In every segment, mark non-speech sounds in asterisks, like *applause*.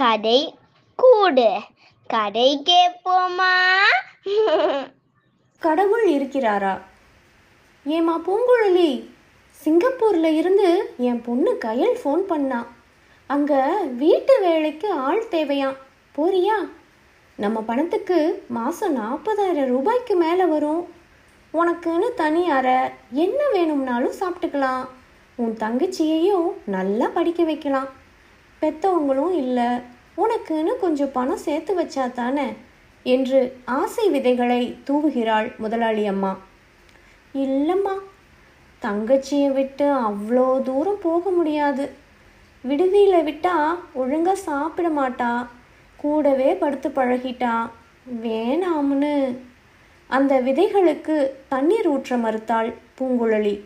கதை கூடு. கதை கேட்போமா? *laughs* கடவுள் இருக்கிறாரா? ஏமா பூங்குழலி? சிங்கப்பூர்ல இருந்து என் பொண்ணு கயல் ஃபோன் பண்ணா. அங்க வீட்டு வேலைக்கு ஆள் தேவையாம். போறியா? நம்ம பணத்துக்கு மாசம் நாற்பதாயிரம் ரூபாய்க்கு மேலே வரும். உனக்குன்னு தனி அறை. என்ன வேணும்னாலும் சாப்பிட்டுக்கலாம். உன் தங்கச்சியையும் நல்லா படிக்க வைக்கலாம். பெத்தவங்களும் இல்லை. உனக்குன்னு கொஞ்சம் பணம் சேர்த்து வச்சா தானே? என்று ஆசை விதைகளை தூவுகிறாள் முதலாளி அம்மா. இல்லைம்மா தங்கச்சியை விட்டு அவ்வளோ தூரம் போக முடியாது. விடுதியில் விட்டா ஒழுங்காக சாப்பிட மாட்டா. கூடவே படுத்து பழகிட்டா. வேணாம்னு. அந்த விதைகளுக்கு தண்ணீர் ஊற்ற மறுத்தாள் பூங்குழலி.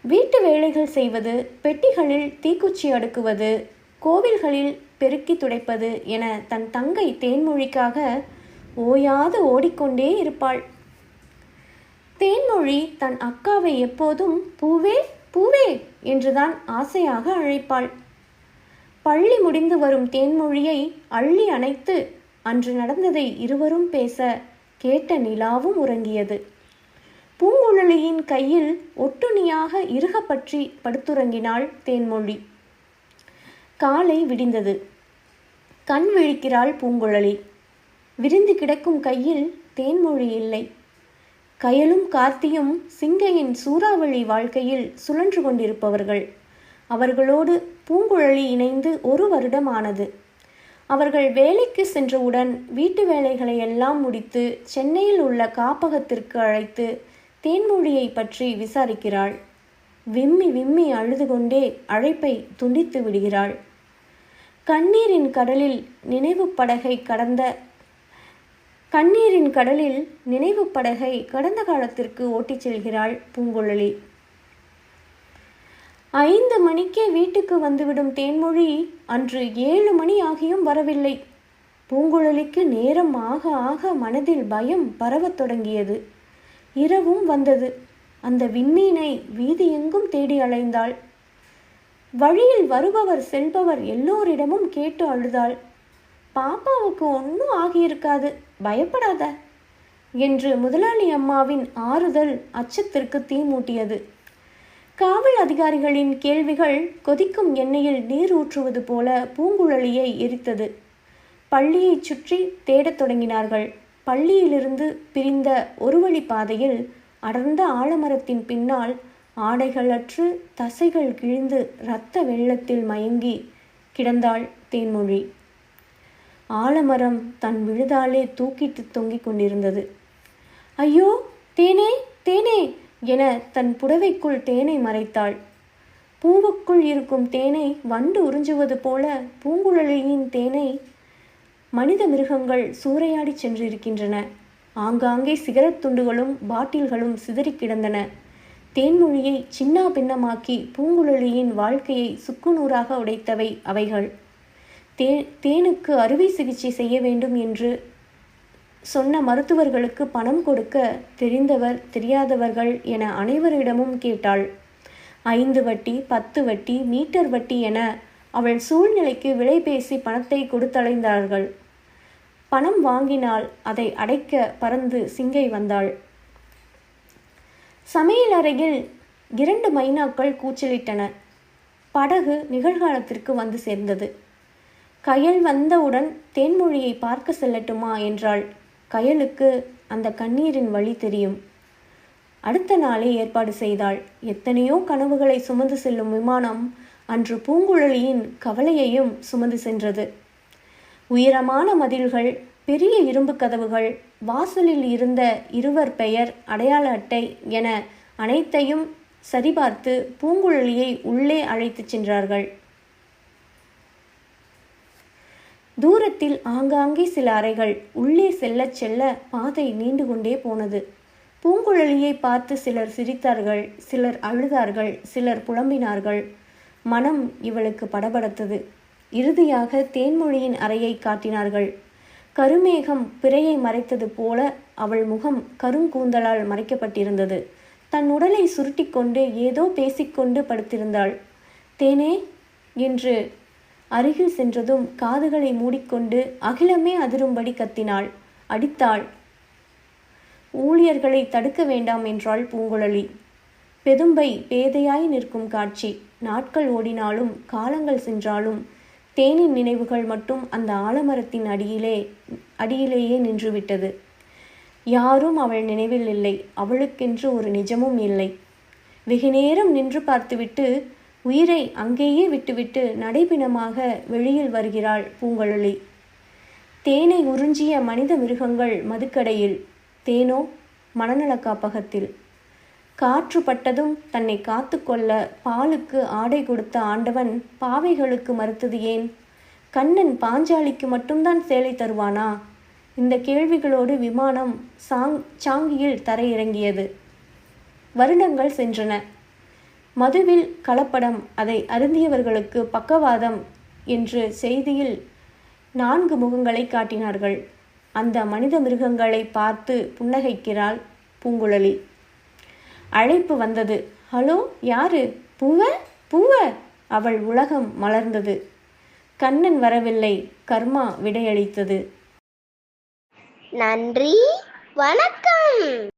வீட்டு வேலைகள் செய்வது பெட்டிகளில் தீக்குச்சி அடுக்குவது கோவில்களில் பெருக்கி துடைப்பது என தன் தங்கை தேன்மொழிக்காக ஓயாது ஓடிக்கொண்டே இருப்பாள். தேன்மொழி தன் அக்காவை எப்போதும் பூவே பூவே என்றுதான் ஆசையாக அழைப்பாள். பள்ளி முடிந்து வரும் தேன்மொழியை அள்ளி அணைத்து அன்று நடந்ததை இருவரும் பேச கேட்ட நிலாவும் உறங்கியது. பூங்குழலியின் கையில் ஒட்டுணியாக இருக பற்றி படுத்துறங்கினாள் தேன்மொழி. காலை விடிந்தது. கண் விழிக்கிறாள் பூங்குழலி. விரிந்து கிடக்கும் கையில் தேன்மொழி இல்லை. கயலும் கார்த்தியும் சிங்கையின் சூறாவளி வாழ்க்கையில் சுழன்று கொண்டிருப்பவர்கள். அவர்களோடு பூங்குழலி இணைந்து ஒரு வருடம் ஆனது அவர்கள் வேலைக்கு சென்றவுடன் வீட்டு வேலைகளை எல்லாம் முடித்து சென்னையில் உள்ள காப்பகத்திற்கு அழைத்து தேன்மொழியை பற்றி விசாரிக்கிறாள். விம்மி விம்மி அழுது கொண்டே அழைப்பை துண்டித்து விடுகிறாள். கண்ணீரின் கடலில் நினைவு படகை கடந்த கண்ணீரின் கடலில் நினைவு படகை கடந்த காலத்திற்கு ஓட்டிச் செல்கிறாள் பூங்குழலி. ஐந்து மணிக்கே வீட்டுக்கு வந்துவிடும் தேன்மொழி அன்று ஏழு மணி ஆகியும் வரவில்லை. பூங்குழலிக்கு நேரம் ஆக ஆக மனதில் பயம் பரவத் தொடங்கியது. இரவும் வந்தது. அந்த விண்மீனை வீதி எங்கும் தேடி அலைந்தாள். வழியில் வருபவர் செல்பவர் எல்லோரிடமும் கேட்டு அழுதாள். பாப்பாவுக்கு ஒன்றும் ஆகியிருக்காது பயப்படாத என்று முதலாளி அம்மாவின் ஆறுதல் அச்சத்திற்கு தீ மூட்டியது. காவல் அதிகாரிகளின் கேள்விகள் கொதிக்கும் எண்ணெயில் நீர் ஊற்றுவது போல பூங்குழலியை எரித்தது. பள்ளியைச் சுற்றி தேடத் தொடங்கினார்கள். பள்ளியிலிருந்து பிரிந்த ஒரு வழி பாதையில் அடர்ந்த ஆலமரத்தின் பின்னால் ஆடைகளற்று தசைகள் கிழிந்து இரத்த வெள்ளத்தில் மயங்கி கிடந்தாள் தேன்மொழி. ஆலமரம் தன் விழுதாலே தூக்கிட்டு தொங்கிக் கொண்டிருந்தது. ஐயோ தேனே தேனே! என தன் புடவைக்குள் தேனை மறைத்தாள். பூவுக்குள் இருக்கும் தேனை வண்டு உறிஞ்சுவது போல பூங்குழலியின் தேனை மனித மிருகங்கள் சூறையாடி சென்றிருக்கின்றன. ஆங்காங்கே சிகரெட் துண்டுகளும் பாட்டில்களும் சிதறி கிடந்தன. தேன்மொழியை சின்னா பின்னமாக்கி பூங்குழலியின் வாழ்க்கையை சுக்குநூறாக உடைத்தவை அவைகள். தே தேனுக்கு அறுவை சிகிச்சை செய்ய வேண்டும் என்று சொன்ன மருத்துவர்களுக்கு பணம் கொடுக்க தெரிந்தவர் தெரியாதவர்கள் என அனைவரிடமும் கேட்டாள். ஐந்து வட்டி பத்து வட்டி மீட்டர் வட்டி என அவள் சூழ்நிலைக்கு விலை பேசி பணத்தை கொடுத்தலைந்தார்கள் பணம் வாங்கினால் அதை அடைக்க பறந்து சிங்கை வந்தாள். சமையல் அறையில் இரண்டு மைனாக்கள் கூச்சலிட்டன. படகு நிகழ்காலத்திற்கு வந்து சேர்ந்தது. கயல் வந்தவுடன் தேன்மொழியை பார்க்க செல்லட்டுமா என்றாள். கயலுக்கு அந்த கண்ணீரின் வழி தெரியும். அடுத்த நாளே ஏற்பாடு செய்தாள். எத்தனையோ கனவுகளை சுமந்து செல்லும் விமானம் அன்று பூங்குழலியின் கவலையையும் சுமந்து சென்றது. உயரமான மதில்கள் பெரிய இரும்பு கதவுகள் வாசலில் இருந்த இருவர் பெயர் அடையாள அட்டை என அனைத்தையும் சரிபார்த்து பூங்குழலியை உள்ளே அழைத்துச் சென்றார்கள். தூரத்தில் ஆங்காங்கே சில அறைகள் உள்ளே செல்லச் செல்ல பாதை நீண்டு கொண்டே போனது. பூங்குழலியை பார்த்து சிலர் சிரித்தார்கள் சிலர் அழுதார்கள் சிலர் புலம்பினார்கள். மனம் இவளுக்கு படபடத்தது. இறுதியாக தேன்மொழியின் அறையை காட்டினார்கள். கருமேகம் பிறையை மறைத்தது போல அவள் முகம் கருங்கூந்தலால் மறைக்கப்பட்டிருந்தது. தன் உடலை சுருட்டிக்கொண்டு ஏதோ பேசிக்கொண்டு படுத்திருந்தாள். தேனே என்று அருகில் சென்றதும் காதுகளை மூடிக்கொண்டு அகிலமே அதிரும்படி கத்தினாள். அடித்தாள். ஊழியர்களை தடுக்க வேண்டாம் என்றாள் பூங்குழலி. பெதும்பை பேதையாய் நிற்கும் காட்சி. நாட்கள் ஓடினாலும் காலங்கள் சென்றாலும் தேனின் நினைவுகள் மட்டும் அந்த ஆலமரத்தின் அடியிலே அடியிலேயே நின்றுவிட்டது. யாரும் அவள் நினைவில் இல்லை. அவளுக்கென்று ஒரு நிஜமும் இல்லை. வெகு நேரம் நின்று பார்த்துவிட்டு உயிரை அங்கேயே விட்டுவிட்டு நடைபிணமாக வெளியில் வருகிறாள் பூங்குழலி. தேனை உறிஞ்சிய மனித மிருகங்கள் மதுக்கடையில். தேனோ மனநல காப்பகத்தில் காற்று பட்டதும் தன்னை காத்துக்கொள்ள பாலுக்கு ஆடை கொடுத்த ஆண்டவன் பாவைகளுக்கு மறுத்தது ஏன்? கண்ணன் பாஞ்சாலிக்கு மட்டும்தான் சேலை தருவானா? இந்த கேள்விகளோடு விமானம் சாங் சாங்கியில் தரையிறங்கியது. வருடங்கள் சென்றன. மதுவில் கலப்படம் அதை அருந்தியவர்களுக்கு பக்கவாதம் என்று செய்தியில் நான்கு முகங்களை காட்டினார்கள். அந்த மனித மிருகங்களை பார்த்து புன்னகைக்கிறாள் பூங்குழலி. அழைப்பு வந்தது. ஹலோ யாரு? பூவ? பூவ? அவள் உலகம் மலர்ந்தது. கண்ணன் வரவில்லை. கர்மா விடையளித்தது. நன்றி. வணக்கம்.